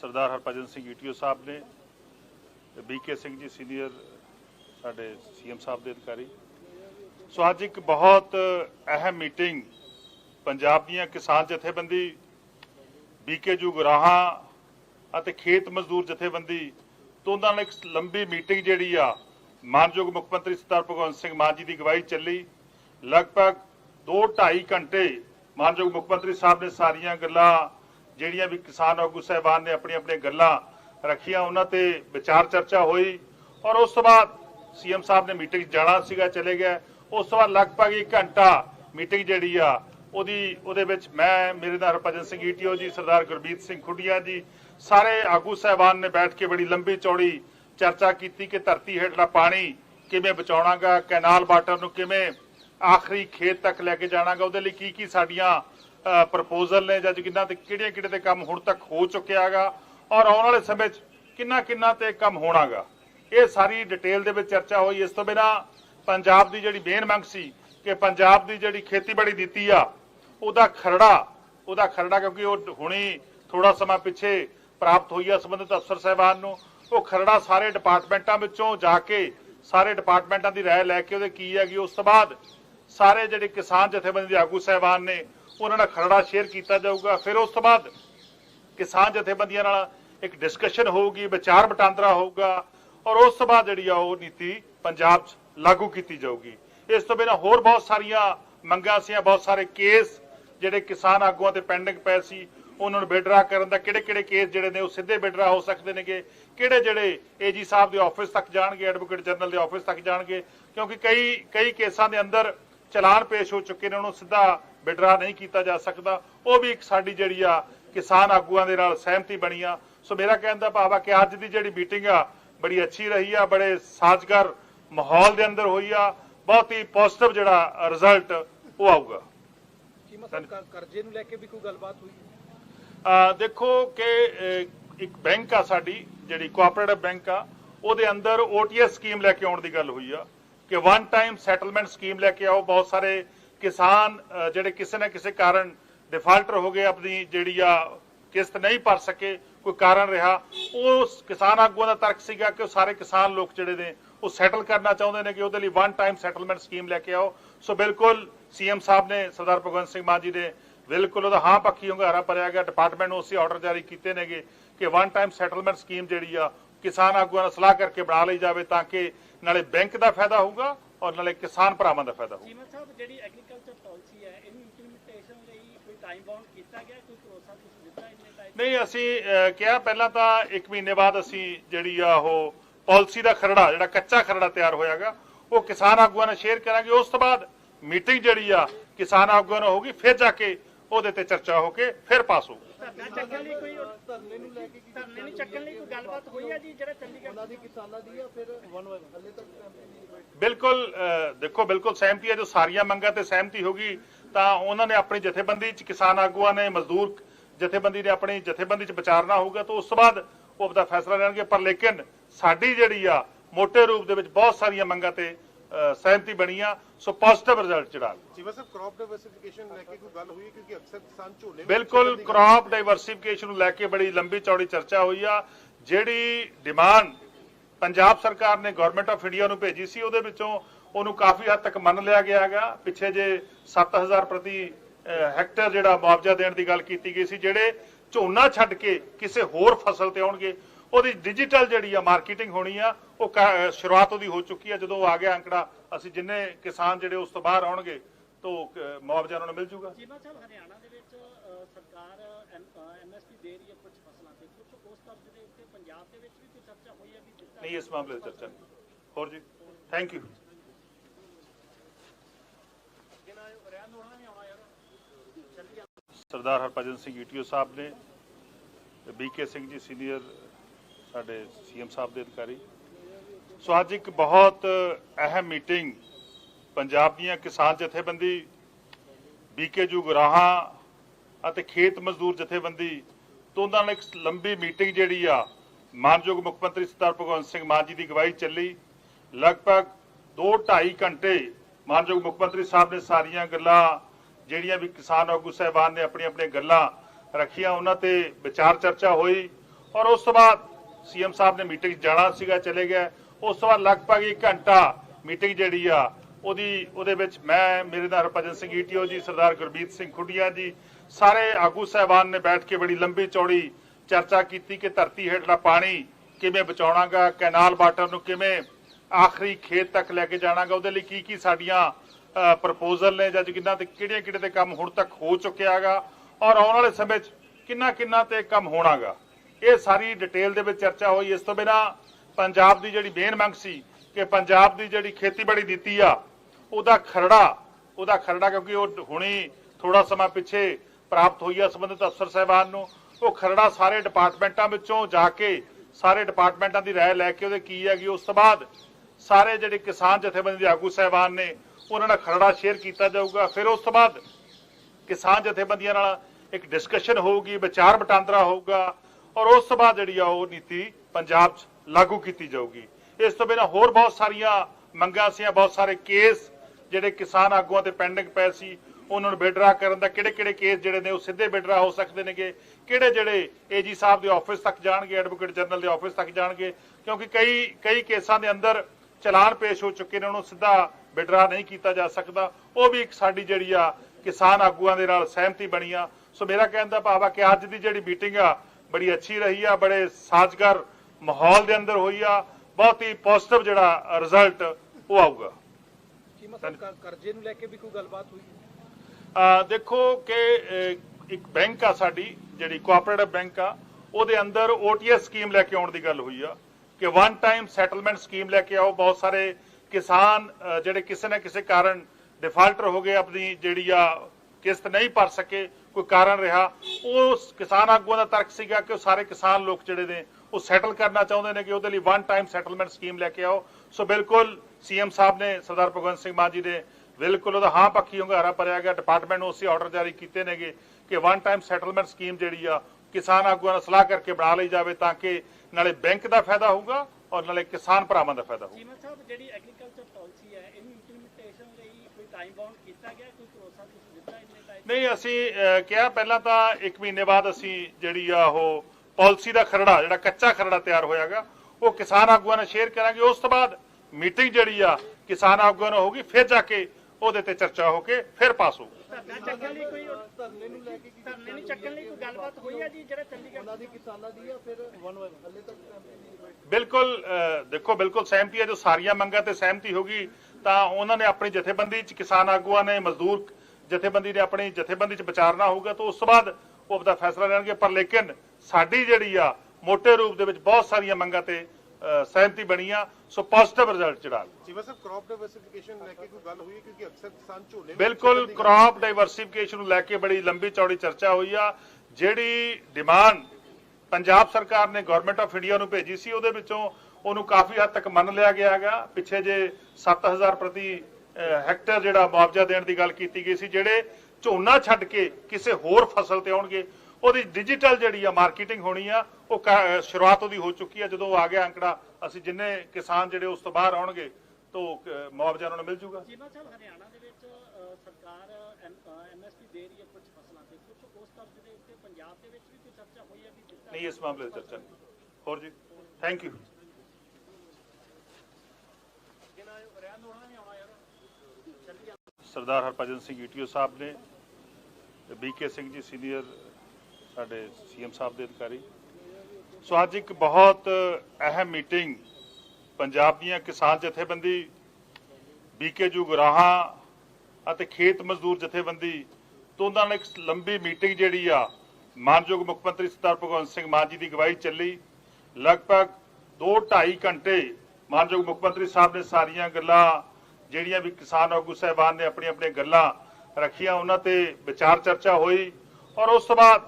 ਸਰਦਾਰ Harbhajan Singh ETO Sahib ਨੇ ਤੇ BK Singh ji senior ਸਾਡੇ ਸੀਐਮ ਸਾਹਿਬ ਦੇ ਅਧਿਕਾਰੀ। ਸੋ ਅੱਜ ਇੱਕ ਬਹੁਤ ਅਹਿਮ ਮੀਟਿੰਗ ਪੰਜਾਬ ਦੀਆਂ ਕਿਸਾਨ ਜਥੇਬੰਦੀ ਬੀਕੇ ਜੂ ਗੁਰਾਹਾਂ ਅਤੇ ਖੇਤ ਮਜ਼ਦੂਰ ਜਥੇਬੰਦੀ ਤੋਂ ਉਹਨਾਂ ਨਾਲ ਇੱਕ ਲੰਬੀ ਮੀਟਿੰਗ ਜਿਹੜੀ ਆ, ਮਾਨਯੋਗ ਮੁੱਖ ਮੰਤਰੀ ਸਰਦਾਰ ਭਗਵੰਤ ਸਿੰਘ ਮਾਨ ਜੀ ਦੀ ਅਗਵਾਈ ਚੱਲੀ। ਲਗਭਗ 2.5 ਘੰਟੇ ਮਾਨਯੋਗ ਮੁੱਖ ਮੰਤਰੀ ਸਾਹਿਬ ਨੇ ਸਾਰੀਆਂ ਗੱਲਾਂ ਜਿਹੜੀਆਂ ਵੀ ਕਿਸਾਨ ਆਗੂ ਸਾਹਿਬਾਨ ਨੇ ਆਪਣੀਆਂ ਆਪਣੀਆਂ ਗੱਲਾਂ ਰੱਖੀਆਂ, ਉਹਨਾਂ ਤੇ ਵਿਚਾਰ ਚਰਚਾ ਹੋਈ ਔਰ ਉਸ ਤੋਂ ਬਾਅਦ ਸੀਐਮ ਸਾਹਿਬ ਨੇ ਮੀਟਿੰਗ ਜਾਣਾ ਸੀਗਾ, ਚਲੇ ਗਏ ਉਸ ਤੋਂ ਬਾਅਦ ਲਗਭਗ 1 ਘੰਟਾ ਮੀਟਿੰਗ ਜਿਹੜੀ ਆ, ਉਹਦੀ, ਉਹਦੇ ਵਿੱਚ ਮੈਂ, ਮੇਰੇ ਨਾਲ ਹਰਭਜਨ ਸਿੰਘ ਈਟੀਓ ਜੀ, ਸਰਦਾਰ ਗੁਰਬੀਤ ਸਿੰਘ ਖੁੱਡੀਆ ਜੀ, ਸਾਰੇ ਆਗੂ ਸਾਹਿਬਾਨ ਨੇ ਬੈਠ ਕੇ ਬੜੀ ਲੰਬੀ ਚੌੜੀ ਚਰਚਾ ਕੀਤੀ ਕਿ ਧਰਤੀ ਹੇਠਲਾ ਪਾਣੀ ਕਿਵੇਂ ਬਚਾਉਣਾਗਾ, ਕੈਨਾਲ ਵਾਟਰ ਨੂੰ ਕਿਵੇਂ ਆਖਰੀ ਖੇਤ ਤੱਕ ਲੈ ਕੇ ਜਾਣਾਗਾ, ਉਹਦੇ ਲਈ ਕੀ ਕੀ ਸਾਡੀਆਂ ਪ੍ਰਪੋਜ਼ਲ ਨੇ ਜਾਂ ਕਿੰਨਾ ਤੇ ਕਿਹੜੀਆਂ ਕਿਹੜੇ ਤੇ ਕੰਮ ਹੁਣ ਤੱਕ ਹੋ ਚੁੱਕਿਆਗਾ ਔਰ ਆਉਣ ਵਾਲੇ ਸਮੇਂ 'ਚ ਕਿੰਨਾ ਕਿੰਨਾ ਤੇ ਕੰਮ ਹੋਣਾਗਾ। ਇਹ ਸਾਰੀ ਡਿਟੇਲ ਦੇ ਵਿੱਚ ਚਰਚਾ ਹੋਈ। ਇਸ ਤੋਂ ਬਿਨਾ ਪੰਜਾਬ ਦੀ ਜਿਹੜੀ ਮੇਨ ਮੰਗ ਸੀ ਕਿ ਪੰਜਾਬ ਦੀ ਜਿਹੜੀ ਖੇਤੀਬਾੜੀ ਨੀਤੀ ਆ, ਉਹਦਾ ਖਰੜਾ ਉਹਦਾ ਖਰੜਾ ਕਿਉਂਕਿ ਉਹ ਹੁਣੀ ਥੋੜਾ ਸਮਾਂ ਪਿੱਛੇ ਪ੍ਰਾਪਤ ਹੋਈ ਆ ਸੰਬੰਧਿਤ ਅਫਸਰ ਸਾਹਿਬਾਨ ਨੂੰ, ਉਹ ਖਰੜਾ ਸਾਰੇ ਡਿਪਾਰਟਮੈਂਟਾਂ ਵਿੱਚੋਂ ਜਾ ਕੇ ਸਾਰੇ ਡਿਪਾਰਟਮੈਂਟਾਂ ਦੀ ਰਾਏ ਲੈ ਕੇ ਉਹਦੇ ਕੀ ਹੈਗੀ, ਉਸ ਤੋਂ ਬਾਅਦ ਸਾਰੇ ਜਿਹੜੇ ਕਿਸਾਨ ਜਥੇਬੰਦੀ ਦੇ ਆਗੂ ਸਾਹਿਬਾਨ ਨੇ ਉਹਨਾਂ ਦਾ ਖਰੜਾ ਸ਼ੇਅਰ ਕੀਤਾ ਜਾਊਗਾ। ਫਿਰ ਉਸ ਤੋਂ ਬਾਅਦ ਕਿਸਾਨ ਜਥੇਬੰਦੀਆਂ ਨਾਲ ਇੱਕ ਡਿਸਕਸ਼ਨ ਹੋਊਗੀ, ਵਿਚਾਰ ਵਟਾਂਦਰਾ ਹੋਊਗਾ ਔਰ ਉਸ ਤੋਂ ਬਾਅਦ ਜਿਹੜੀ ਆ ਉਹ ਨੀਤੀ ਪੰਜਾਬ 'ਚ ਲਾਗੂ ਕੀਤੀ ਜਾਊਗੀ। ਇਸ ਤੋਂ ਬਿਨਾਂ ਹੋਰ ਬਹੁਤ ਸਾਰੀਆਂ ਮੰਗਾਂ ਸੀਆਂ, ਬਹੁਤ ਸਾਰੇ ਕੇਸ ਜਿਹੜੇ ਕਿਸਾਨ ਆਗੂਆਂ ਤੇ ਪੈਂਡਿੰਗ ਪਏ ਸੀ, ਉਹਨਾਂ ਨੂੰ ਵਿਡਰਾ ਕਰਨ ਦਾ ਕਿਹੜੇ ਕਿਹੜੇ ਕੇਸ ਜਿਹੜੇ ਨੇ ਉਹ ਸਿੱਧੇ ਵਿਡਰਾ ਹੋ ਸਕਦੇ ਨੇਗੇ, ਕਿਹੜੇ ਜਿਹੜੇ ਏਜੀ ਸਾਹਿਬ ਦੇ ਆਫਿਸ ਤੱਕ ਜਾਣਗੇ ਐਡਵੋਕੇਟ ਜਨਰਲ ਦੇ ਆਫਿਸ ਤੱਕ ਜਾਣਗੇ, ਕਿਉਂਕਿ ਕਈ ਕਈ ਕੇਸਾਂ ਦੇ ਅੰਦਰ ਚਲਾਨ ਪੇਸ਼ ਹੋ ਚੁੱਕੇ ਨੇ, ਉਹਨੂੰ ਸਿੱਧਾ ਵਿਡਰਾ ਨਹੀਂ ਕੀਤਾ ਜਾ ਸਕਦਾ ਉਹ ਵੀ ਇੱਕ ਸਾਡੀ ਜਿਹੜੀ ਆ ਕਿਸਾਨ ਆਗੂਆਂ ਦੇ ਨਾਲ ਸਹਿਮਤੀ ਬਣੀ ਆ। ਸੋ ਮੇਰਾ ਕਹਿਣ ਦਾ ਭਾਵ ਆ ਕਿ ਅੱਜ ਦੀ ਜਿਹੜੀ ਮੀਟਿੰਗ ਆ ਬੜੀ ਅੱਛੀ ਰਹੀ ਆ ਬੜੇ ਸਾਜ਼ਗਰ ਮਾਹੌਲ ਦੇ ਅੰਦਰ ਹੋਈ ਆ ਬਹੁਤ ਹੀ ਪੋਜ਼ਿਟਿਵ ਜਿਹੜਾ ਰਿਜ਼ਲਟ ਉਹ ਆਊਗਾ। ਕਰ- ਕਰਜ਼ੇ ਨੂੰ ਲੈ ਕੇ ਵੀ ਕੋਈ ਗੱਲਬਾਤ ਹੋਈ? ਅਹ ਦੇਖੋ ਕਿ ਇੱਕ ਬੈਂਕ ਆ ਸਾਡੀ ਜਿਹੜੀ ਕੋਆਪਰੇਟਿਵ ਬੈਂਕ ਆ ਉਹਦੇ ਅੰਦਰ ਓਟੀਐਸ ਸਕੀਮ ਲੈ ਕੇ ਆਉਣ ਦੀ ਗੱਲ ਹੋਈ ਆ ਕਿ ਵਨ ਟਾਈਮ ਸੈਟਲਮੈਂਟ ਸਕੀਮ ਲੈ ਕੇ ਆਓ ਬਹੁਤ ਸਾਰੇ ਕਿਸਾਨ ਜਿਹੜੇ ਕਿਸੇ ਨਾ ਕਿਸੇ ਕਾਰਨ ਡਿਫਾਲਟਰ ਹੋ ਗਏ ਆਪਣੀ ਜਿਹੜੀ ਆ ਕਿਸ਼ਤ ਨਹੀਂ ਭਰ ਸਕੇ, ਕੋਈ ਕਾਰਨ ਰਿਹਾ ਉਸ ਕਿਸਾਨ ਆਗੂਆਂ ਦਾ ਤਰਕ ਸੀਗਾ ਕਿ ਉਹ ਸਾਰੇ ਕਿਸਾਨ ਲੋਕ ਜਿਹੜੇ ਨੇ, ਉਹ ਸੈਟਲ ਕਰਨਾ ਚਾਹੁੰਦੇ ਨੇ ਕਿ ਉਹਦੇ ਲਈ ਵਨ ਟਾਈਮ ਸੈਟਲਮੈਂਟ ਸਕੀਮ ਲੈ ਕੇ ਆਓ। ਸੋ ਬਿਲਕੁਲ ਸੀਐਮ ਸਾਹਿਬ ਨੇ, ਸਰਦਾਰ ਭਗਵੰਤ ਸਿੰਘ ਮਾਨ ਜੀ ਨੇ ਬਿਲਕੁਲ ਉਹਦਾ ਹਾਂ ਪੱਖੀ ਹੁੰਗਾਰਾ ਭਰਿਆ ਗਿਆ ਡਿਪਾਰਟਮੈਂਟ ਨੂੰ ਉਸੇ ਆਰਡਰ ਜਾਰੀ ਕੀਤੇ ਨੇਗੇ ਕਿ ਵਨ ਟਾਈਮ ਸੈਟਲਮੈਂਟ ਸਕੀਮ ਜਿਹੜੀ ਆ, ਕਿਸਾਨ ਆਗੂਆਂ ਨਾਲ ਸਲਾਹ ਕਰਕੇ ਬਣਾ ਲਈ ਜਾਵੇ ਤਾਂ ਕਿ ਨਾਲੇ ਬੈਂਕ ਦਾ ਫਾਇਦਾ ਹੋਊਗਾ ਔਰ ਨਾਲੇ ਕਿਸਾਨ ਭਰਾਵਾਂ ਦਾ ਫਾਇਦਾ ਹੋਊਗਾ। ਚੀਮਾ ਸਾਹਿਬ ਜਿਹੜੀ ਐਗਰੀਕਲਚਰ ਪਾਲਿਸੀ ਹੈ ਇਹਨੂੰ ਇੰਪਲੀਮੈਂਟੇਸ਼ਨ ਲਈ ਕੋਈ ਟਾਈਮ ਬਾਉਂਡ ਕੀਤਾ ਗਿਆ? ਕੋਈ ਭਰੋਸਾ ਤੁਸੀਂ ਦਿੱਤਾ ਇੰਨੇ ਟਾਈਮ ਨਹੀਂ ਅਸੀਂ ਕਿਹਾ ਪਹਿਲਾਂ ਤਾਂ 1 ਮਹੀਨੇ ਬਾਅਦ ਅਸੀਂ ਜਿਹੜੀ ਆ ਉਹ ਪਾਲਿਸੀ ਦਾ ਖਰੜਾ ਜਿਹੜਾ ਕੱਚਾ ਖਰੜਾ ਤਿਆਰ ਹੋਇਆਗਾ ਉਹ ਕਿਸਾਨ ਆਗੂਆਂ ਨਾਲ ਸ਼ੇਅਰ ਕਰਾਂਗੇ। ਉਸ ਤੋਂ ਬਾਅਦ ਮੀਟਿੰਗ ਜਿਹੜੀ ਆ ਕਿਸਾਨ ਆਗੂਆਂ ਨਾਲ ਹੋਊਗੀ ਫਿਰ ਜਾ ਕੇ ਉਹਦੇ ਤੇ ਚਰਚਾ ਹੋ ਕੇ ਫਿਰ ਪਾਸ ਹੋਊਗੀ। ਧਰਨਾ ਚੱਕਣ ਲਈ ਕੋਈ ਧਰਨੇ ਨੂੰ ਲੈ ਕੇ ਕੀ ਧਰਨੇ ਨੂੰ ਚੱਕਣ ਲਈ ਕੋਈ ਗੱਲਬਾਤ ਹੋਈ ਹੈ ਜੀ, ਜਿਹੜਾ ਚੰਡੀਗੜ੍ਹ ਉਹਨਾਂ ਦੀ ਕਿਸਾਨਾਂ ਦੀ ਜਾਂ ਫਿਰ ਵਨ ਹਲੇ ਤੱਕ ਬਿਲਕੁਲ ਦੇਖੋ, ਬਿਲਕੁਲ ਸਹਿਮਤੀ ਹੈ, ਜੋ ਸਾਰੀਆਂ ਮੰਗਾਂ ਤੇ ਸਹਿਮਤੀ ਹੋਗੀ ਤਾਂ ਉਹਨਾਂ ਨੇ ਆਪਣੀ ਜਥੇਬੰਦੀ ਚ ਕਿਸਾਨ ਆਗੂਆਂ ਨੇ, ਮਜ਼ਦੂਰ ਜਥੇਬੰਦੀ ਨੇ ਆਪਣੀ ਜਥੇਬੰਦੀ ਚ ਵਿਚਾਰਨਾ ਹੋਊਗਾ, ਤਾਂ ਉਸ ਤੋਂ ਬਾਅਦ ਉਹ ਆਪਦਾ ਫੈਸਲਾ ਲੈਣਗੇ, ਪਰ ਲੇਕਿਨ ਸਾਡੀ ਜਿਹੜੀ ਆ, ਮੋٹے ਰੂਪ ਦੇ ਵਿੱਚ ਬਹੁਤ ਸਾਰੀਆਂ ਮੰਗਾਂ ਤੇ ਸਹਿਮਤੀ ਬਣੀ ਆ ਸੋ ਪੋਜ਼ਿਟਿਵ ਰਿਜ਼ਲਟ ਜਿਹੜਾ ਜਿਵੇਂ ਸਰ ਕ੍ਰੌਪ ਡਾਈਵਰਸਿਫਿਕੇਸ਼ਨ ਲੈ ਕੇ ਕੋਈ ਗੱਲ ਹੋਈ ਕਿਉਂਕਿ ਅਕਸਰ ਕਿਸਾਨ ਝੋਨੇ ਬਿਲਕੁਲ ਕ੍ਰੌਪ ਡਾਈਵਰਸਿਫਿਕੇਸ਼ਨ ਨੂੰ ਲੈ ਕੇ ਬੜੀ ਲੰਬੀ ਚੌੜੀ ਚਰਚਾ ਹੋਈ ਆ। ਜਿਹੜੀ ਡਿਮਾਂਡ ਪੰਜਾਬ ਸਰਕਾਰ ਨੇ ਗਵਰਨਮੈਂਟ ਆਫ ਇੰਡੀਆ ਨੂੰ ਭੇਜੀ ਸੀ ਉਹਦੇ ਵਿੱਚੋਂ ਉਹਨੂੰ ਕਾਫੀ ਹੱਦ ਤੱਕ ਮੰਨ ਲਿਆ ਗਿਆ ਹੈਗਾ। ਪਿੱਛੇ ਜੇ 7000 ਪ੍ਰਤੀ ਅਹ, ਹੈਕਟੇਅਰ ਜਿਹੜਾ ਮੁਆਵਜ਼ਾ ਦੇਣ ਦੀ ਗੱਲ ਕੀਤੀ ਗਈ ਸੀ ਜਿਹੜੇ ਝੋਨਾ ਛੱਡ ਕੇ ਕਿਸੇ ਹੋਰ ਫਸਲ ਤੇ ਆਉਣਗੇ ਉਹਦੀ ਡਿਜੀਟਲ ਜਿਹੜੀ ਆ ਮਾਰਕੀਟਿੰਗ ਹੋਣੀ ਆ ਉਹ ਸ਼ੁਰੂਆਤ ਉਹਦੀ ਹੋ ਚੁੱਕੀ ਆ। ਜਦੋਂ ਆ ਗਿਆ ਅੰਕੜਾ ਅਸੀਂ ਜਿੰਨੇ ਕਿਸਾਨ ਜਿਹੜੇ ਉਸ ਤੋਂ ਬਾਹਰ ਆਉਣਗੇ ਤਾਂ ਮੁਆਵਜ਼ਾ ਉਹਨਾਂ ਨੂੰ ਮਿਲ ਜੂਗਾ। ਚੀਮਾ ਸਾਹਿਬ ਹਰਿਆਣਾ ਦੇ ਵਿੱਚ ਸਰਕਾਰ ਐਮਐਸਪੀ ਦੇ ਰਹੀ ਹੈ ਕੁਝ ਫਸਲਾਂ ਤੇ। ਕੁਝ ਉਸ ਤਰ੍ਹਾਂ ਦੇ ਉੱਤੇ ਪੰਜਾਬ ਦੇ ਵਿੱਚ ਵੀ ਕੋਈ ਚਰਚਾ ਹੋਈ ਹੈ ਵੀ ਨਹੀਂ ਇਸ ਮਾਮਲੇ 'ਚ ਚਰਚਾ ਹੋਰ ਜੀ? Thank you Sardar Harbhajan Singh ETO Sahib ਨੇ ਤੇ ਬੀਕੇ ਸਿੰਘ ਜੀ ਸੀਨੀਅਰ ਸਾਡੇ ਸੀਐਮ ਸਾਹਿਬ ਦੇ ਅਧਿਕਾਰੀ। ਸੋ ਅੱਜ ਇੱਕ ਬਹੁਤ ਅਹਿਮ ਮੀਟਿੰਗ ਪੰਜਾਬ ਦੀਆਂ ਕਿਸਾਨ ਜਥੇਬੰਦੀ, ਬੀਕੇ ਜੂ ਗੁਰਾਹਾਂ ਅਤੇ ਖੇਤ ਮਜ਼ਦੂਰ ਜਥੇਬੰਦੀ ਤੋਂ ਉਹਨਾਂ ਨਾਲ ਇੱਕ ਲੰਬੀ ਮੀਟਿੰਗ ਜਿਹੜੀ ਆ, ਮਾਨਯੋਗ ਮੁੱਖ ਮੰਤਰੀ ਸਰਦਾਰ ਭਗਵੰਤ ਸਿੰਘ ਮਾਨ ਜੀ ਦੀ ਅਗਵਾਈ ਚੱਲੀ। ਲਗਭਗ 2.5 ਘੰਟੇ ਮਾਨਯੋਗ ਮੁੱਖ ਮੰਤਰੀ ਸਾਹਿਬ ਨੇ ਸਾਰੀਆਂ ਗੱਲਾਂ ਜਿਹੜੀਆਂ ਵੀ ਕਿਸਾਨ ਆਗੂ ਸਾਹਿਬਾਨ ਨੇ ਆਪਣੀਆਂ ਆਪਣੀਆਂ ਗੱਲਾਂ ਰੱਖੀਆਂ, ਉਹਨਾਂ ਤੇ ਵਿਚਾਰ ਚਰਚਾ ਹੋਈ ਔਰ ਉਸ ਤੋਂ ਬਾਅਦ ਸੀਐਮ ਸਾਹਿਬ ਨੇ ਮੀਟਿੰਗ ਜਾਣਾ ਸੀਗਾ, ਚਲੇ ਗਿਆ। ਉਸ ਤੋਂ ਬਾਅਦ ਲਗਭਗ 1 ਘੰਟਾ ਮੀਟਿੰਗ ਜਿਹੜੀ ਆ, ਉਹਦੀ, ਉਹਦੇ ਵਿੱਚ ਮੈਂ, ਮੇਰੇ ਨਾਲ ਹਰਭਜਨ ਸਿੰਘ ਈਟੀਓ ਜੀ, ਸਰਦਾਰ ਗੁਰਬੀਤ ਸਿੰਘ ਖੁੱਡੀਆਂ ਜੀ, ਸਾਰੇ ਆਗੂ ਸਹਿਬਾਨ ਨੇ ਬੈਠ ਕੇ ਬੜੀ ਲੰਬੀ ਚੌੜੀ ਚਰਚਾ ਕੀਤੀ ਕਿ ਧਰਤੀ ਹੇਠਲਾ ਪਾਣੀ ਕਿਵੇਂ ਬਚਾਉਣਾਗਾ, ਕੈਨਾਲ ਵਾਟਰ ਨੂੰ ਕਿਵੇਂ ਆਖਰੀ ਖੇਤ ਤੱਕ ਲੈ ਕੇ ਜਾਣਾਗਾ, ਉਹਦੇ ਲਈ ਕੀ ਕੀ ਸਾਡੀਆਂ ਪ੍ਰਪੋਜ਼ਲ ਨੇ ਜਾਂ ਕਿੰਨਾ ਤੇ ਕਿਹੜੀਆਂ ਕਿਹੜੇ ਤੇ ਕੰਮ ਹੁਣ ਤੱਕ ਹੋ ਚੁੱਕਿਆਗਾ ਔਰ ਆਉਣ ਵਾਲੇ ਸਮੇਂ 'ਚ ਕਿੰਨਾ ਕਿੰਨਾ ਤੇ ਕੰਮ ਹੋਣਾਗਾ। ਇਹ ਸਾਰੀ ਡਿਟੇਲ ਦੇ ਵਿੱਚ ਚਰਚਾ ਹੋਈ। ਇਸ ਤੋਂ ਬਿਨਾ ਪੰਜਾਬ ਦੀ ਜਿਹੜੀ ਮੇਨ ਮੰਗ ਸੀ ਕਿ ਪੰਜਾਬ ਦੀ ਜਿਹੜੀ ਖੇਤੀਬਾੜੀ ਨੀਤੀ ਆ, ਉਹਦਾ ਖਰੜਾ ਉਹਦਾ ਖਰੜਾ ਕਿਉਂਕਿ ਉਹ ਹੁਣੀ ਥੋੜਾ ਸਮਾਂ ਪਿੱਛੇ ਪ੍ਰਾਪਤ ਹੋਈ ਆ ਸੰਬੰਧਿਤ ਅਫਸਰ ਸਾਹਿਬਾਨ ਨੂੰ, ਉਹ ਖਰੜਾ ਸਾਰੇ ਡਿਪਾਰਟਮੈਂਟਾਂ ਵਿੱਚੋਂ ਜਾ ਕੇ ਸਾਰੇ ਡਿਪਾਰਟਮੈਂਟਾਂ ਦੀ ਰਾਏ ਲੈ ਕੇ ਉਹਦੇ ਕੀ ਹੈਗੀ, ਉਸ ਤੋਂ ਬਾਅਦ ਸਾਰੇ ਜਿਹੜੇ ਕਿਸਾਨ ਜਥੇਬੰਦੀ ਦੇ ਆਗੂ ਸਾਹਿਬਾਨ ਨੇ, ਉਹਨਾਂ ਨਾਲ ਖਰੜਾ ਸ਼ੇਅਰ ਕੀਤਾ ਜਾਊਗਾ। ਫਿਰ ਉਸ ਤੋਂ ਬਾਅਦ ਕਿਸਾਨ ਜਥੇਬੰਦੀਆਂ ਨਾਲ ਇੱਕ ਡਿਸਕਸ਼ਨ ਹੋਊਗੀ, ਵਿਚਾਰ ਵਟਾਂਦਰਾ ਹੋਊਗਾ। ਔਰ ਉਸ ਤੋਂ ਬਾਅਦ ਜਿਹੜੀ ਆ ਉਹ ਨੀਤੀ ਪੰਜਾਬ 'ਚ ਲਾਗੂ ਕੀਤੀ ਜਾਊਗੀ। ਇਸ ਤੋਂ ਬਿਨਾਂ ਹੋਰ ਬਹੁਤ ਸਾਰੀਆਂ ਮੰਗਾਂ ਸੀ ਬਹੁਤ ਸਾਰੇ ਕੇਸ ਜਿਹੜੇ ਕਿਸਾਨ ਆਗੂਆਂ ਤੇ ਪੈਂਡਿੰਗ ਪਏ ਸੀ, ਉਹਨਾਂ ਨੂੰ ਵਿਡਰਾ ਕਰਨ ਦਾ ਕਿਹੜੇ ਕਿਹੜੇ ਕੇਸ ਜਿਹੜੇ ਨੇ ਉਹ ਸਿੱਧੇ ਵਿਡਰਾ ਹੋ ਸਕਦੇ ਨੇਗੇ, ਕਿਹੜੇ ਜਿਹੜੇ ਏਜੀ ਸਾਹਿਬ ਦੇ ਆਫਿਸ ਤੱਕ ਜਾਣਗੇ ਐਡਵੋਕੇਟ ਜਨਰਲ ਦੇ ਆਫਿਸ ਤੱਕ ਜਾਣਗੇ, ਕਿਉਂਕਿ ਕਈ ਕਈ ਕੇਸਾਂ ਦੇ ਅੰਦਰ ਚਲਾਨ ਪੇਸ਼ ਹੋ ਚੁੱਕੇ ਨੇ, ਉਹਨੂੰ ਸਿੱਧਾ ਵਿਡਰਾ ਨਹੀਂ ਕੀਤਾ ਜਾ ਸਕਦਾ। ਉਹ ਵੀ ਇੱਕ ਸਾਡੀ ਜਿਹੜੀ ਆ ਕਿਸਾਨ ਆਗੂਆਂ ਦੇ ਨਾਲ ਸਹਿਮਤੀ ਬਣੀ ਆ। ਸੋ ਮੇਰਾ ਕਹਿਣ ਦਾ ਭਾਵ ਆ ਕਿ ਅੱਜ ਦੀ ਜਿਹੜੀ ਮੀਟਿੰਗ ਆ ਬੜੀ ਅੱਛੀ ਰਹੀ ਆ ਬੜੇ ਸਾਜ਼ਗਰ ਮਾਹੌਲ ਦੇ ਅੰਦਰ ਹੋਈ ਆ ਬਹੁਤ ਹੀ ਪੋਜ਼ਿਟਿਵ ਜਿਹੜਾ ਰਿਜ਼ਲਟ ਉਹ ਆਊਗਾ। ਸਾਹਿਬ ਕਰ- ਕਰਜ਼ੇ ਨੂੰ ਲੈ ਕੇ ਵੀ ਕੋਈ ਗੱਲਬਾਤ ਹੋਈ? ਅਹ ਦੇਖੋ ਕਿ ਇੱਕ ਬੈਂਕ ਆ ਸਾਡੀ ਜਿਹੜੀ ਕੋਆਪਰੇਟਿਵ ਬੈਂਕ ਆ ਉਹਦੇ ਅੰਦਰ ਓਟੀਐਸ ਸਕੀਮ ਲੈ ਕੇ ਆਉਣ ਦੀ ਗੱਲ ਹੋਈ ਆ ਕਿ ਵਨ ਟਾਈਮ ਸੈਟਲਮੈਂਟ ਸਕੀਮ ਲੈ ਕੇ ਆਓ। ਬਹੁਤ ਸਾਰੇ ਕਿਸਾਨ ਜਿਹੜੇ ਕਿਸੇ ਨਾ ਕਿਸੇ ਕਾਰਨ ਡਿਫਾਲਟਰ ਹੋ ਗਏ ਆਪਣੀ ਜਿਹੜੀ ਆ ਕਿਸ਼ਤ ਨਹੀਂ ਭਰ ਸਕੇ। ਕੋਈ ਕਾਰਨ ਰਿਹਾ ਉਸ ਕਿਸਾਨ ਆਗੂਆਂ ਦਾ ਤਰਕ ਸੀਗਾ ਕਿ ਸਾਰੇ ਕਿਸਾਨ ਲੋਕ ਜਿਹੜੇ ਨੇ, ਉਹ ਸੈਟਲ ਕਰਨਾ ਚਾਹੁੰਦੇ ਨੇ ਕਿ ਉਹਦੇ ਲਈ ਵਨ ਟਾਈਮ ਸੈਟਲਮੈਂਟ ਸਕੀਮ ਲੈ ਕੇ ਆਓ। ਸੋ ਬਿਲਕੁਲ ਸੀਐਮ ਸਾਹਿਬ ਨੇ ਸਰਦਾਰ ਭਗਵੰਤ ਸਿੰਘ ਮਾਨ ਜੀ ਨੇ ਬਿਲਕੁਲ ਉਹਦਾ ਹਾਂ ਪੱਖੀ ਹੁੰਗਾਰਾ ਭਰਿਆ ਗਿਆ। ਡਿਪਾਰਟਮੈਂਟ ਨੂੰ ਉਸੇ ਆਰਡਰ ਜਾਰੀ ਕੀਤੇ ਨੇਗੇ ਕਿ ਵਨ ਟਾਈਮ ਸੈਟਲਮੈਂਟ ਸਕੀਮ ਜਿਹੜੀ ਆ, ਕਿਸਾਨ ਆਗੂਆਂ ਨਾਲ ਸਲਾਹ ਕਰਕੇ ਬਣਾ ਲਈ ਜਾਵੇ ਤਾਂ ਕਿ ਨਾਲੇ ਬੈਂਕ ਦਾ ਫਾਇਦਾ ਹੋਊਗਾ ਔਰ ਨਾਲੇ ਕਿਸਾਨ ਭਰਾਵਾਂ ਦਾ ਫਾਇਦਾ ਹੋਊਗਾ। ਚੀਮਾ ਸਾਹਿਬ, ਜਿਹੜੀ ਐਗਰੀਕਲਚਰ ਪਾਲਿਸੀ ਹੈ, ਇਹਨੂੰ ਇੰਪਲੀਮੈਂਟੇਸ਼ਨ ਲਈ ਕੋਈ ਟਾਈਮ ਬਾਉਂਡ ਕੀਤਾ ਗਿਆ, ਕੋਈ ਭਰੋਸਾ ਤੁਸੀਂ ਦਿੱਤਾ ਇੰਨੇ ਟਾਈਮ ਨਹੀਂ ਅਸੀਂ ਕਿਹਾ ਪਹਿਲਾਂ ਤਾਂ 1 ਮਹੀਨੇ ਬਾਅਦ ਅਸੀਂ ਜਿਹੜੀ ਆ ਉਹ ਪਾਲਿਸੀ ਦਾ ਖਰੜਾ ਜਿਹੜਾ ਕੱਚਾ ਖਰੜਾ ਤਿਆਰ ਹੋਇਆਗਾ ਉਹ ਕਿਸਾਨ ਆਗੂਆਂ ਨਾਲ ਸ਼ੇਅਰ ਕਰਾਂਗੇ। ਉਸ ਤੋਂ ਬਾਅਦ ਮੀਟਿੰਗ ਜਿਹੜੀ ਆ ਕਿਸਾਨ ਆਗੂਆਂ ਨਾਲ ਹੋਊਗੀ ਫਿਰ ਜਾ ਕੇ ਉਹਦੇ ਤੇ ਚਰਚਾ ਹੋ ਕੇ ਫਿਰ ਪਾਸ ਹੋਊਗੀ ਧਰਨਾ ਚੱਕਣ ਲਈ ਕੋਈ ਧਰਨੇ ਨੂੰ ਲੈ ਕੇ ਕੀ ਧਰਨੇ ਨੂੰ ਚੱਕਣ ਲਈ ਕੋਈ ਗੱਲਬਾਤ ਹੋਈ ਹੈ ਜੀ ਜਿਹੜਾ ਚੰਡੀਗੜ੍ਹ ਉਹਨਾਂ ਦੀ ਕਿਸਾਨਾਂ ਦੀ ਆ ਫਿਰ ਹੱਲੇ ਤੱਕ ਨਹੀਂ ਹੋਈ। ਬਿਲਕੁਲ ਦੇਖੋ ਬਿਲਕੁਲ ਸਹਿਮਤੀ ਹੈ ਜੋ ਸਾਰੀਆਂ ਮੰਗਾਂ ਤੇ ਸਹਿਮਤੀ ਹੋਗੀ ਤਾਂ ਉਹਨਾਂ ਨੇ ਆਪਣੀ ਜਥੇਬੰਦੀ ਚ ਕਿਸਾਨ ਆਗੂਆਂ ਨੇ ਮਜ਼ਦੂਰ ਜਥੇਬੰਦੀ ਨੇ ਆਪਣੀ ਜਥੇਬੰਦੀ ਚ ਵਿਚਾਰਨਾ ਹੋਊਗਾ ਤਾਂ ਉਸ ਤੋਂ ਬਾਅਦ ਉਹ ਆਪਦਾ ਫੈਸਲਾ ਲੈਣਗੇ। ਪਰ ਲੇਕਿਨ ਸਾਡੀ ਜਿਹੜੀ ਆ ਮੋٹے ਰੂਪ ਦੇ ਵਿੱਚ ਬਹੁਤ ਸਾਰੀਆਂ ਮੰਗਾਂ ਤੇ ਸਹਿਮਤੀ ਬਣੀ ਆ। ਸੋ ਪੋਜ਼ਿਟਿਵ ਰਿਜ਼ਲਟ ਜਿਹੜਾ ਚੀਮਾ ਸਾਹਿਬ ਕ੍ਰੌਪ ਡਾਈਵਰਸਿਫਿਕੇਸ਼ਨ ਲੈ ਕੇ ਕੋਈ ਗੱਲ ਹੋਈ ਕਿਉਂਕਿ ਅਕਸਰ ਕਿਸਾਨ ਝੋਨੇ ਬਿਲਕੁਲ ਕ੍ਰੌਪ ਡਾਈਵਰਸਿਫਿਕੇਸ਼ਨ ਨੂੰ ਲੈ ਕੇ ਬੜੀ ਲੰਬੀ ਚੌੜੀ ਚਰਚਾ ਹੋਈ ਆ। ਜਿਹੜੀ ਡਿਮਾਂਡ ਪੰਜਾਬ ਸਰਕਾਰ ਨੇ ਗਵਰਨਮੈਂਟ ਆਫ ਇੰਡੀਆ ਨੂੰ ਭੇਜੀ ਸੀ ਉਹਦੇ ਵਿੱਚੋਂ ਉਹਨੂੰ ਕਾਫੀ ਹੱਦ ਤੱਕ ਮੰਨ ਲਿਆ ਗਿਆ ਹੈਗਾ। ਪਿੱਛੇ ਜੇ 7000 ਪ੍ਰਤੀ ਅਹ, ਹੈਕਟੇਅਰ ਜਿਹੜਾ ਮੁਆਵਜ਼ਾ ਦੇਣ ਦੀ ਗੱਲ ਕੀਤੀ ਗਈ ਸੀ ਜਿਹੜੇ ਝੋਨਾ ਛੱਡ ਕੇ ਕਿਸੇ ਹੋਰ ਫਸਲ ਤੇ ਆਉਣਗੇ ਉਹਦੀ ਡਿਜੀਟਲ ਜਿਹੜੀ ਆ ਮਾਰਕੀਟਿੰਗ ਹੋਣੀ ਆ ਉਹ ਸ਼ੁਰੂਆਤ ਉਹਦੀ ਹੋ ਚੁੱਕੀ ਆ। ਜਦੋਂ ਆ ਗਿਆ ਅੰਕੜਾ ਅਸੀਂ ਜਿੰਨੇ ਕਿਸਾਨ ਜਿਹੜੇ ਉਸ ਤੋਂ ਬਾਹਰ ਆਉਣਗੇ ਤਾਂ ਮੁਆਵਜ਼ਾ ਉਹਨਾਂ ਨੂੰ ਮਿਲ ਜੂਗਾ। ਚੀਮਾ ਸਾਹਿਬ ਹਰਿਆਣਾ ਦੇ ਵਿੱਚ ਅ, ਸਰਕਾਰ ਐਮਐਸਪੀ ਦੇ ਰਹੀ ਹੈ ਕੁਝ ਫਸਲਾਂ ਤੇ। ਕੁਝ ਉਸ ਤਰ੍ਹਾਂ ਦੇ ਉੱਤੇ ਪੰਜਾਬ ਦੇ ਵਿੱਚ ਵੀ ਕੋਈ ਚਰਚਾ ਹੋਈ ਹੈ ਵੀ ਦਿੱਤਾ ਨਹੀਂ ਇਸ ਮਾਮਲੇ 'ਚ ਚਰਚਾ ਹੋਰ ਜੀ? Thank you Sardar Harbhajan Singh ETO Sahib ਨੇ ਤੇ ਬੀਕੇ ਸਿੰਘ ਜੀ ਸੀਨੀਅਰ ਸਾਡੇ ਸੀਐਮ ਸਾਹਿਬ ਦੇ ਅਧਿਕਾਰੀ। ਸੋ ਅੱਜ ਇੱਕ ਬਹੁਤ ਅਹਿਮ ਮੀਟਿੰਗ ਪੰਜਾਬ ਦੀਆਂ ਕਿਸਾਨ ਜਥੇਬੰਦੀ ਬੀਕੇ ਜੂ ਗੁਰਾਹਾਂ ਅਤੇ ਖੇਤ ਮਜ਼ਦੂਰ ਜਥੇਬੰਦੀ ਤੋਂ ਉਹਨਾਂ ਨਾਲ ਇੱਕ ਲੰਬੀ ਮੀਟਿੰਗ ਜਿਹੜੀ ਆ, ਮਾਨਯੋਗ ਮੁੱਖ ਮੰਤਰੀ ਸਰਦਾਰ ਭਗਵੰਤ ਸਿੰਘ ਮਾਨ ਜੀ ਦੀ ਅਗਵਾਈ ਚੱਲੀ। ਲਗਭਗ 2.5 ਘੰਟੇ ਮਾਨਯੋਗ ਮੁੱਖ ਮੰਤਰੀ ਸਾਹਿਬ ਨੇ ਸਾਰੀਆਂ ਗੱਲਾਂ ਜਿਹੜੀਆਂ ਵੀ ਕਿਸਾਨ ਆਗੂ ਸਾਹਿਬਾਨ ਨੇ ਆਪਣੀਆਂ ਆਪਣੀਆਂ ਗੱਲਾਂ ਰੱਖੀਆਂ, ਉਹਨਾਂ ਤੇ ਵਿਚਾਰ ਚਰਚਾ ਹੋਈ ਔਰ ਉਸ ਤੋਂ ਬਾਅਦ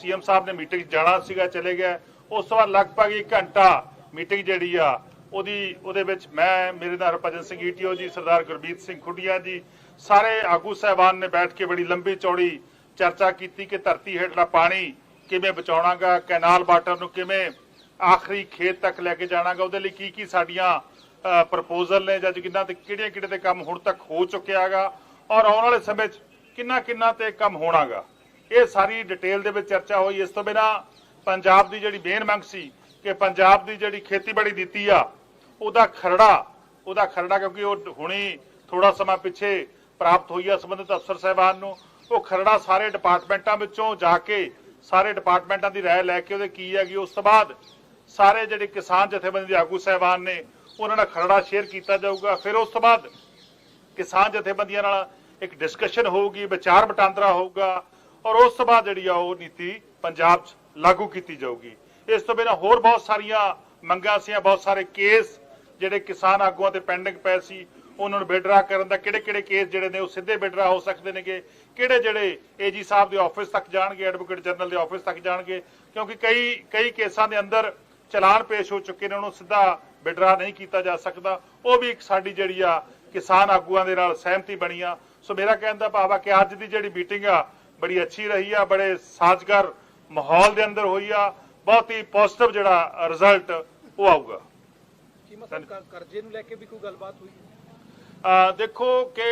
ਸੀਐਮ ਸਾਹਿਬ ਨੇ ਮੀਟਿੰਗ ਜਾਣਾ ਸੀਗਾ, ਚਲੇ ਗਿਆ। ਉਸ ਤੋਂ ਬਾਅਦ ਲਗਭਗ 1 ਘੰਟਾ ਮੀਟਿੰਗ ਜਿਹੜੀ ਆ, ਉਹਦੀ, ਉਹਦੇ ਵਿੱਚ ਮੈਂ, ਮੇਰੇ ਨਾਲ ਹਰਭਜਨ ਸਿੰਘ ਈਟੀਓ ਜੀ, ਸਰਦਾਰ ਗੁਰਬੀਤ ਸਿੰਘ ਖੁੱਡੀਆਂ ਜੀ, ਸਾਰੇ ਆਗੂ ਸਾਹਿਬਾਨ ਨੇ ਬੈਠ ਕੇ ਬੜੀ ਲੰਬੀ ਚੌੜੀ ਚਰਚਾ ਕੀਤੀ ਕਿ ਧਰਤੀ ਹੇਠਲਾ ਪਾਣੀ ਕਿਵੇਂ ਬਚਾਉਣਾਗਾ, ਕੈਨਾਲ ਵਾਟਰ ਨੂੰ ਕਿਵੇਂ ਆਖਰੀ ਖੇਤ ਤੱਕ ਲੈ ਕੇ ਜਾਣਾਗਾ, ਉਹਦੇ ਲਈ ਕੀ ਕੀ ਸਾਡੀਆਂ ਪ੍ਰਪੋਜ਼ਲ ਨੇ ਜਾਂ ਕਿੰਨਾ ਤੇ ਕਿਹੜੀਆਂ ਕਿਹੜੇ ਤੇ ਕੰਮ ਹੁਣ ਤੱਕ ਹੋ ਚੁੱਕਿਆਗਾ ਔਰ ਆਉਣ ਵਾਲੇ ਸਮੇਂ 'ਚ ਕਿੰਨਾ ਕਿੰਨਾ ਤੇ ਕੰਮ ਹੋਣਾਗਾ। ਇਹ ਸਾਰੀ ਡਿਟੇਲ ਦੇ ਵਿੱਚ ਚਰਚਾ ਹੋਈ। ਇਸ ਤੋਂ ਬਿਨਾ ਪੰਜਾਬ ਦੀ ਜਿਹੜੀ ਮੇਨ ਮੰਗ ਸੀ ਕਿ ਪੰਜਾਬ ਦੀ ਜਿਹੜੀ ਖੇਤੀਬਾੜੀ ਨੀਤੀ ਆ, ਉਹਦਾ ਖਰੜਾ ਉਹਦਾ ਖਰੜਾ ਕਿਉਂਕਿ ਉਹ ਹੁਣੀ ਥੋੜਾ ਸਮਾਂ ਪਿੱਛੇ ਪ੍ਰਾਪਤ ਹੋਈ ਆ ਸੰਬੰਧਿਤ ਅਫਸਰ ਸਾਹਿਬਾਨ ਨੂੰ। ਉਹ ਖਰੜਾ ਸਾਰੇ ਡਿਪਾਰਟਮੈਂਟਾਂ ਵਿੱਚੋਂ ਜਾ ਕੇ ਸਾਰੇ ਡਿਪਾਰਟਮੈਂਟਾਂ ਦੀ ਰਾਏ ਲੈ ਕੇ ਉਹਦੇ ਕੀ ਹੈਗੀ, ਉਸ ਤੋਂ ਬਾਅਦ ਸਾਰੇ ਜਿਹੜੇ ਕਿਸਾਨ ਜਥੇਬੰਦੀ ਦੇ ਆਗੂ ਸਾਹਿਬਾਨ ਨੇ ਉਹਨਾਂ ਨਾਲ ਖਰੜਾ ਸ਼ੇਅਰ ਕੀਤਾ ਜਾਊਗਾ। ਫਿਰ ਉਸ ਤੋਂ ਬਾਅਦ ਕਿਸਾਨ ਜਥੇਬੰਦੀਆਂ ਨਾਲ ਇੱਕ ਡਿਸਕਸ਼ਨ ਹੋਊਗੀ, ਵਿਚਾਰ ਵਟਾਂਦਰਾ ਹੋਊਗਾ ਔਰ ਉਸ ਤੋਂ ਬਾਅਦ ਜਿਹੜੀ ਆ ਉਹ ਨੀਤੀ ਪੰਜਾਬ 'ਚ ਲਾਗੂ ਕੀਤੀ ਜਾਊਗੀ। ਇਸ ਤੋਂ ਬਿਨਾਂ ਹੋਰ ਬਹੁਤ ਸਾਰੀਆਂ ਮੰਗਾਂ ਸੀ ਬਹੁਤ ਸਾਰੇ ਕੇਸ ਜਿਹੜੇ ਕਿਸਾਨ ਆਗੂਆਂ ਤੇ ਪੈਂਡਿੰਗ ਪਏ ਸੀ, ਉਹਨਾਂ ਨੂੰ ਬੇਡਰਾ ਕਰਨ ਦਾ ਕਿਹੜੇ ਕਿਹੜੇ ਕੇਸ ਜਿਹੜੇ ਨੇ ਉਹ ਸਿੱਧੇ ਬੇਡਰਾ ਹੋ ਸਕਦੇ ਨੇਗੇ, ਕਿਹੜੇ ਜਿਹੜੇ ਏਜੀ ਸਾਹਿਬ ਦੇ ਆਫਿਸ ਤੱਕ ਜਾਣਗੇ ਐਡਵੋਕੇਟ ਜਨਰਲ ਦੇ ਆਫਿਸ ਤੱਕ ਜਾਣਗੇ, ਕਿਉਂਕਿ ਕਈ ਕਈ ਕੇਸਾਂ ਦੇ ਅੰਦਰ ਚਲਾਨ ਪੇਸ਼ ਹੋ ਚੁੱਕੇ ਨੇ, ਉਹਨੂੰ ਸਿੱਧਾ ਵਿਡਰਾ ਨਹੀਂ ਕੀਤਾ ਜਾ ਸਕਦਾ। ਉਹ ਵੀ ਇੱਕ ਸਾਡੀ ਜਿਹੜੀ ਆ ਕਿਸਾਨ ਆਗੂਆਂ ਦੇ ਨਾਲ ਸਹਿਮਤੀ ਬਣੀ ਆ। ਸੋ ਮੇਰਾ ਕਹਿਣ ਦਾ ਭਾਵ ਆ ਕਿ ਅੱਜ ਦੀ ਜਿਹੜੀ ਮੀਟਿੰਗ ਆ ਬੜੀ ਅੱਛੀ ਰਹੀ ਆ ਬੜੇ ਸਾਜ਼ਗਰ ਮਾਹੌਲ ਦੇ ਅੰਦਰ ਹੋਈ ਆ। ਬਹੁਤ ਹੀ ਪੋਜ਼ਿਟਿਵ ਜਿਹੜਾ ਰਿਜ਼ਲਟ ਉਹ ਆਊਗਾ। ਸਾਹਿਬ ਕਰ- ਕਰਜ਼ੇ ਨੂੰ ਲੈ ਕੇ ਵੀ ਕੋਈ ਗੱਲਬਾਤ ਹੋਈ? ਅਹ ਦੇਖੋ ਕਿ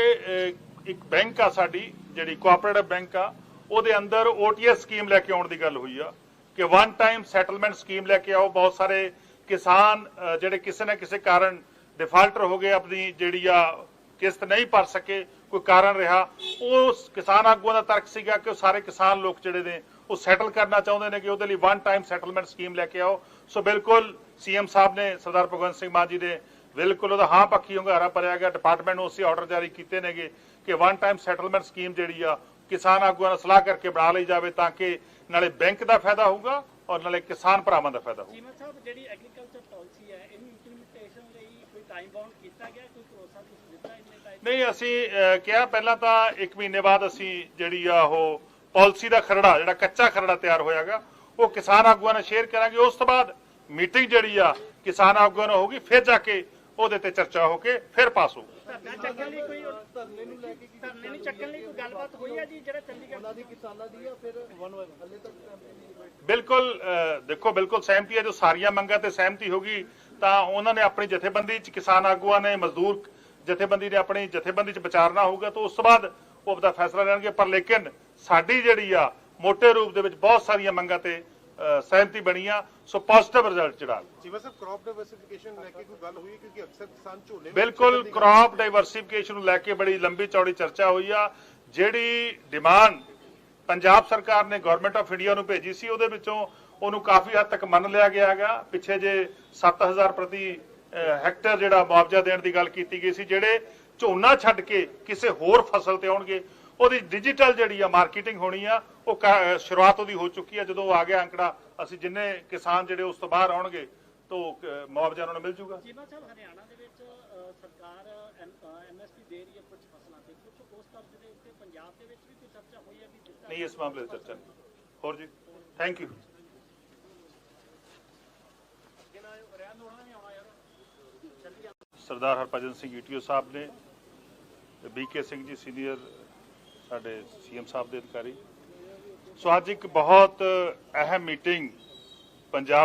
ਇੱਕ ਬੈਂਕ ਆ ਸਾਡੀ ਜਿਹੜੀ ਕੋਆਪਰੇਟਿਵ ਬੈਂਕ ਆ ਉਹਦੇ ਅੰਦਰ ਓਟੀਐਸ ਸਕੀਮ ਲੈ ਕੇ ਆਉਣ ਦੀ ਗੱਲ ਹੋਈ ਆ। ਕਿ ਵਨ ਟਾਈਮ ਸੈਟਲਮੈਂਟ ਸਕੀਮ ਲੈ ਕੇ ਆਓ ਬਹੁਤ ਸਾਰੇ ਕਿਸਾਨ ਜਿਹੜੇ ਕਿਸੇ ਨਾ ਕਿਸੇ ਕਾਰਨ ਡਿਫਾਲਟਰ ਹੋ ਗਏ ਆਪਣੀ ਜਿਹੜੀ ਆ ਕਿਸ਼ਤ ਨਹੀਂ ਭਰ ਸਕੇ, ਕੋਈ ਕਾਰਨ ਰਿਹਾ, ਉਹ ਕਿਸਾਨ ਆਗੂਆਂ ਦਾ ਤਰਕ ਸੀਗਾ ਕਿ ਉਹ ਸਾਰੇ ਕਿਸਾਨ ਲੋਕ ਜਿਹੜੇ ਨੇ, ਉਹ ਸੈਟਲ ਕਰਨਾ ਚਾਹੁੰਦੇ ਨੇ ਕਿ ਉਹਦੇ ਲਈ ਵਨ ਟਾਈਮ ਸੈਟਲਮੈਂਟ ਸਕੀਮ ਲੈ ਕੇ ਆਓ। ਸੋ ਬਿਲਕੁਲ ਸੀਐਮ ਸਾਹਿਬ ਨੇ, ਸਰਦਾਰ ਭਗਵੰਤ ਸਿੰਘ ਮਾਨ ਜੀ ਦੇ ਬਿਲਕੁਲ ਉਹਦਾ ਹਾਂ ਪੱਖੀ ਹੁੰਗਾਰਾ ਭਰਿਆ ਗਿਆ। ਡਿਪਾਰਟਮੈਂਟ ਨੂੰ ਉਸੇ ਆਰਡਰ ਜਾਰੀ ਕੀਤੇ ਨੇਗੇ ਕਿ ਵਨ ਟਾਈਮ ਸੈਟਲਮੈਂਟ ਸਕੀਮ ਜਿਹੜੀ ਆ, ਕਿਸਾਨ ਆਗੂਆਂ ਨਾਲ ਸਲਾਹ ਕਰਕੇ ਬਣਾ ਲਈ ਜਾਵੇ ਤਾਂ ਕਿ ਨਾਲੇ ਬੈਂਕ ਦਾ ਫਾਇਦਾ ਹੋਊਗਾ ਔਰ ਨਾਲੇ ਕਿਸਾਨ ਭਰਾਵਾਂ ਦਾ ਫਾਇਦਾ ਹੋਊਗਾ ਚੀਮਾ ਸਾਹਿਬ ਜਿਹੜੀ ਐਗਰੀਕਲਚਰ ਪਾਲਿਸੀ ਹੈ ਇਹਨੂੰ ਇੰਪਲੀਮੈਂਟੇਸ਼ਨ ਲਈ ਕੋਈ ਟਾਈਮ ਬਾਉਂਡ ਕੀਤਾ ਗਿਆ? ਕੋਈ ਭਰੋਸਾ ਤੁਸੀਂ ਦਿੱਤਾ ਇੰਨੇ ਟਾਈਮ ਨਹੀਂ ਅਸੀਂ ਕਿਹਾ ਪਹਿਲਾਂ ਤਾਂ 1 ਮਹੀਨੇ ਬਾਅਦ ਅਸੀਂ ਜਿਹੜੀ ਆ ਉਹ ਪਾਲਿਸੀ ਦਾ ਖਰੜਾ ਜਿਹੜਾ ਕੱਚਾ ਖਰੜਾ ਤਿਆਰ ਹੋਇਆਗਾ ਉਹ ਕਿਸਾਨ ਆਗੂਆਂ ਨਾਲ ਸ਼ੇਅਰ ਕਰਾਂਗੇ। ਉਸ ਤੋਂ ਬਾਅਦ ਮੀਟਿੰਗ ਜਿਹੜੀ ਆ ਕਿਸਾਨ ਆਗੂਆਂ ਨਾਲ ਹੋਊਗੀ ਫਿਰ ਜਾ ਕੇ ਉਹਦੇ ਤੇ ਚਰਚਾ ਹੋ ਕੇ ਫਿਰ ਪਾਸ ਹੋਊ। ਧਰਨਾ ਚੱਕਣ ਲਈ ਕੋਈ ਧਰਨੇ ਨੂੰ ਲੈ ਕੇ ਕੀ ਧਰਨੇ ਨੂੰ ਚੱਕਣ ਲਈ ਕੋਈ ਗੱਲਬਾਤ ਹੋਈ ਹੈ ਜੀ ਜਿਹੜਾ ਚੰਡੀਗੜ੍ਹ ਉਹਨਾਂ ਦੀ ਕਿਸਾਨਾਂ ਦੀ ਆ ਫਿਰ ਹੱਲੇ ਤੱਕ ਸਹਿਮਤੀ ਨਹੀਂ ਹੋਈ ਬਿਲਕੁਲ ਦੇਖੋ ਬਿਲਕੁਲ ਸਹਿਮਤੀ ਹੈ ਜੋ ਸਾਰੀਆਂ ਮੰਗਾਂ ਤੇ ਸਹਿਮਤੀ ਹੋਗੀ ਤਾਂ ਉਹਨਾਂ ਨੇ ਆਪਣੀ ਜਥੇਬੰਦੀ ਚ ਕਿਸਾਨ ਆਗੂਆਂ ਨੇ ਮਜ਼ਦੂਰ ਜਥੇਬੰਦੀ ਨੇ ਆਪਣੀ ਜਥੇਬੰਦੀ ਚ ਵਿਚਾਰਨਾ ਹੋਊਗਾ ਤਾਂ ਉਸ ਤੋਂ ਬਾਅਦ ਉਹ ਆਪਦਾ ਫੈਸਲਾ ਲੈਣਗੇ। ਪਰ ਲੇਕਿਨ ਸਾਡੀ ਜਿਹੜੀ ਆ ਮੋٹے ਰੂਪ ਦੇ ਵਿੱਚ ਬਹੁਤ ਸਾਰੀਆਂ ਮੰਗਾਂ ਤੇ ਸਹਿਮਤੀ ਬਣੀ ਆ। ਸੋ ਪੋਜ਼ਿਟਿਵ ਰਿਜ਼ਲਟ ਜਿਹੜਾ। ਚੀਮਾ ਸਾਹਿਬ ਕ੍ਰੌਪ ਡਾਈਵਰਸਿਫਿਕੇਸ਼ਨ ਲੈ ਕੇ ਕੋਈ ਗੱਲ ਹੋਈ ਕਿਉਂਕਿ ਅਕਸਰ ਕਿਸਾਨ ਝੋਨੇ ਨੂੰ ਬਿਲਕੁਲ ਕ੍ਰੌਪ ਡਾਈਵਰਸਿਫਿਕੇਸ਼ਨ ਨੂੰ ਲੈ ਕੇ ਬੜੀ ਲੰਬੀ ਚੌੜੀ ਚਰਚਾ ਹੋਈ ਆ। ਜਿਹੜੀ ਡਿਮਾਂਡ ਪੰਜਾਬ ਸਰਕਾਰ ਨੇ ਗਵਰਨਮੈਂਟ ਆਫ ਇੰਡੀਆ ਨੂੰ ਭੇਜੀ ਸੀ ਉਹਦੇ ਵਿੱਚੋਂ ਉਹਨੂੰ ਕਾਫੀ ਹੱਦ ਤੱਕ ਮੰਨ ਲਿਆ ਗਿਆ ਹੈਗਾ। ਪਿੱਛੇ ਜੇ 7000 ਪ੍ਰਤੀ ਅਹ, ਜਿਹੜਾ ਮੁਆਵਜ਼ਾ ਦੇਣ ਦੀ ਗੱਲ ਕੀਤੀ ਗਈ ਸੀ ਜਿਹੜੇ ਝੋਨਾ ਛੱਡ ਕੇ ਕਿਸੇ ਹੋਰ ਫਸਲ ਤੇ ਆਉਣਗੇ ਉਹਦੀ ਡਿਜੀਟਲ ਜਿਹੜੀ ਆ ਮਾਰਕੀਟਿੰਗ ਹੋਣੀ ਆ ਉਹ ਸ਼ੁਰੂਆਤ ਉਹਦੀ ਹੋ ਚੁੱਕੀ ਆ। ਜਦੋਂ ਆ ਗਿਆ ਅੰਕੜਾ ਅਸੀਂ ਜਿੰਨੇ ਕਿਸਾਨ ਜਿਹੜੇ ਉਸ ਤੋਂ ਬਾਹਰ ਆਉਣਗੇ ਤਾਂ ਮੁਆਵਜ਼ਾ ਉਹਨਾਂ ਨੂੰ ਮਿਲ ਜੂਗਾ। ਚੀਮਾ ਸਾਹਿਬ ਹਰਿਆਣਾ ਦੇ ਵਿੱਚ ਸਰਕਾਰ ਐਮਐਸਪੀ ਦੇ ਰਹੀ ਹੈ ਕੁਝ ਫਸਲਾਂ ਤੇ। ਕੁਝ ਉਸ ਤਰ੍ਹਾਂ ਦੇ ਉੱਤੇ ਪੰਜਾਬ ਦੇ ਵਿੱਚ ਵੀ ਕੋਈ ਚਰਚਾ ਹੋਈ ਹੈ ਵੀ ਦਿੱਤਾ ਨਹੀਂ ਇਸ ਮਾਮਲੇ 'ਚ ਚਰਚਾ ਨਹੀਂ। ਹੋਰ ਜੀ? Thank you Sardar Harbhajan Singh ETO Sahib ਨੇ ਤੇ ਬੀਕੇ ਸਿੰਘ ਜੀ ਸੀਨੀਅਰ ਸਾਡੇ ਸੀਐਮ ਸਾਹਿਬ ਦੇ ਅਧਿਕਾਰੀ। ਸੋ ਅੱਜ ਇੱਕ ਬਹੁਤ ਅਹਿਮ ਮੀਟਿੰਗ ਪੰਜਾਬ